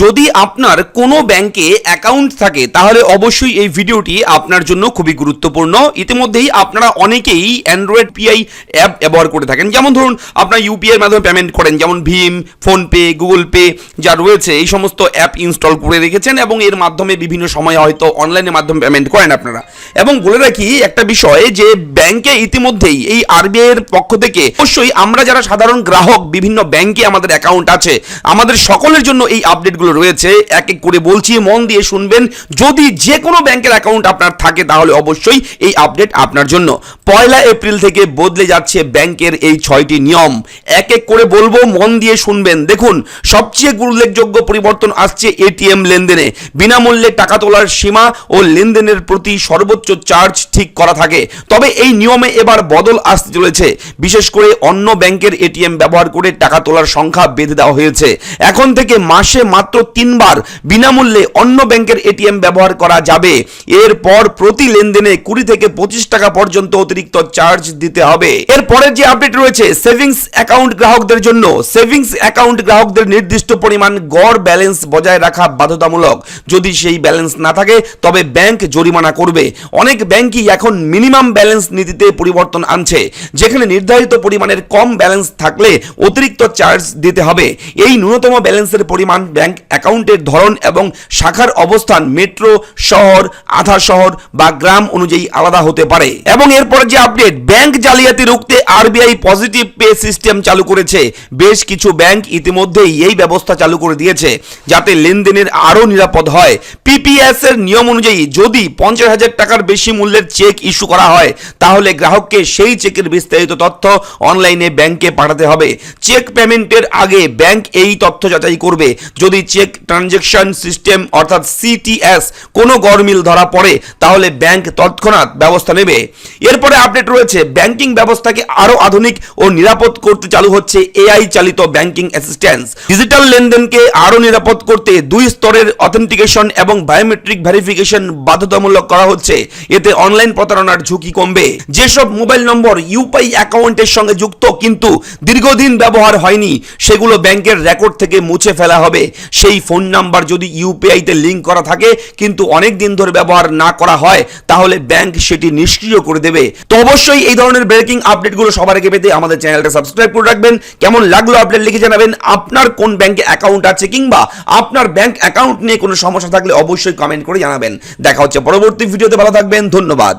যদি আপনার কোনো ব্যাংকে অ্যাকাউন্ট থাকে, তাহলে অবশ্যই এই ভিডিওটি আপনার জন্য খুবই গুরুত্বপূর্ণ। ইতিমধ্যেই আপনারা অনেকেই অ্যান্ড্রয়েড পিআই অ্যাপ ব্যবহার করে থাকেন। যেমন ধরুন, আপনার ইউপিআই এর মাধ্যমে পেমেন্ট করেন, যেমন ভীম ফোনপে গুগল পে যা রয়েছে, এই সমস্ত অ্যাপ ইনস্টল করে রেখেছেন এবং এর মাধ্যমে বিভিন্ন সময় হয়তো অনলাইনের মাধ্যমে পেমেন্ট করেন আপনারা। এবং বলে রাখি একটা বিষয় যে, ব্যাংকে ইতিমধ্যেই এই আরবিআই এর পক্ষ থেকে অবশ্যই আমরা যারা সাধারণ গ্রাহক, বিভিন্ন ব্যাংকে আমাদের অ্যাকাউন্ট আছে, আমাদের সকলের জন্য এই আপডেটগুলো রয়েছে এক এক করে বলছি, মন দিয়ে শুনবেন। যদি যে কোনো ব্যাংকের অ্যাকাউন্ট আপনার থাকে, তাহলে অবশ্যই এই আপডেট আপনার জন্য। পয়লা এপ্রিল থেকে বদলে যাচ্ছে ব্যাংকের এই ছয়টি নিয়ম। এক এক করে বলব, মন দিয়ে শুনবেন। দেখুন, সবচেয়ে উল্লেখযোগ্য পরিবর্তন আসছে এটিএম লেনদেনে। বিনামূল্যে টাকা তোলার সীমা ও লেনদেনের প্রতি সর্বোচ্চ চার্জ ঠিক করা থাকে। তবে এই নিয়মে এবার বদল আসতে চলেছে। বিশেষ করে অন্য ব্যাংকের এটিএম ব্যবহার করে টাকা তোলার সংখ্যা বেঁধে দেওয়া হয়েছে। এখন থেকে মাসে মাত্র তিনবার বিনামূল্যে অন্য ব্যাংকের এটিএম ব্যবহার করা যাবে। এরপর প্রতি লেনদেনে কুড়ি থেকে পঁচিশ টাকা পর্যন্ত অতিরিক্ত চার্জ দিতে হবে। এরপরের যে আপডেট রয়েছে, সেভিংস অ্যাকাউন্ট গ্রাহকদের জন্য, সেভিংস অ্যাকাউন্ট গ্রাহকদের নির্দিষ্ট পরিমাণ গড় ব্যালেন্স বজায় রাখা বাধ্যতামূলক। যদি সেই ব্যালেন্স না থাকে, তবে ব্যাংক জরিমানা করবে। অনেক ব্যাংকই এখন মিনিমাম ব্যালেন্স নীতিতে পরিবর্তন আনছে, যেখানে নির্ধারিত পরিমাণের কম ব্যালেন্স থাকলে অতিরিক্ত চার্জ দিতে হবে। এই ন্যূনতম ব্যালেন্সের পরিমাণ ব্যাংক অ্যাকাউন্টের ধরন এবং শাখার অবস্থান মেট্রো, শহর, আধা শহর বা গ্রাম অনুযায়ী আলাদা হতে পারে। এবং এরপর যে আপডেট, ব্যাংক জালিয়াতি রুখতে আরবিআই পজিটিভ পে সিস্টেম চালু করেছে। বেশ কিছু ব্যাংক ইতিমধ্যেই এই ব্যবস্থা চালু করে দিয়েছে, যাতে লেনদেনের আরও নিরাপদ হয়। পিপিএস এর নিয়ম অনুযায়ী যদি পঞ্চাশ হাজার টাকার বেশি মূল্যের চেক ইস্যু করা হয়, তাহলে গ্রাহককে সেই চেকের বিস্তারিত তথ্য অনলাইনে ব্যাংকে পাঠাতে হবে। চেক পেমেন্টের আগে ব্যাংক এই তথ্য যাচাই করবে। যদি চেক ট্রানজ্যাকশন সিস্টেম অর্থাৎ সিটিএস কোনো গরমিল ধরা পড়ে, তাহলে ব্যাংক তৎক্ষণাৎ ব্যবস্থা নেবে। এরপরে আপডেট রয়েছে ব্যাংকিং ব্যবস্থাকে আরও আধুনিক ও নিরাপদ করতে চালু হচ্ছে এআই চালিত ব্যাংকিং অ্যাসিস্ট্যান্স ডিজিটাল লেনদেনকে আরও নিরাপদ করতে দুই স্তরের অথেন্টিকেশন এবং বায়োমেট্রিক ভেরিফিকেশন বাধ্যতামূলক করা হচ্ছে। এতে অনলাইন প্রতারণার ঝুঁকি কমবে। যেসব মোবাইল নম্বর ইউপিআই অ্যাকাউন্টের সঙ্গে যুক্ত কিন্তু দীর্ঘদিন ব্যবহার হয়নি, সেগুলো ব্যাংকের রেকর্ড থেকে মুছে ফেলা হবে। সেই ফোন নাম্বার যদি ইউপিআইতে লিঙ্ক করা থাকে, কিন্তু অনেক দিন ধরে ব্যবহার না করা হয়, তাহলে ব্যাংক সেটি নিষ্ক্রিয় করে দেবে। তো অবশ্যই এই ধরনের ব্রেকিং আপডেটগুলো সবার আগে পেতে আমাদের চ্যানেলটা সাবস্ক্রাইব করে রাখবেন। কেমন লাগল আপডেট লিখে জানাবেন। আপনার কোন ব্যাংকে অ্যাকাউন্ট আছে কিংবা আপনার ব্যাংক অ্যাকাউন্ট নিয়ে কোনো সমস্যা থাকলে অবশ্যই কমেন্ট করে জানাবেন। দেখা হচ্ছে পরবর্তী ভিডিওতে ভালো থাকবেন ধন্যবাদ।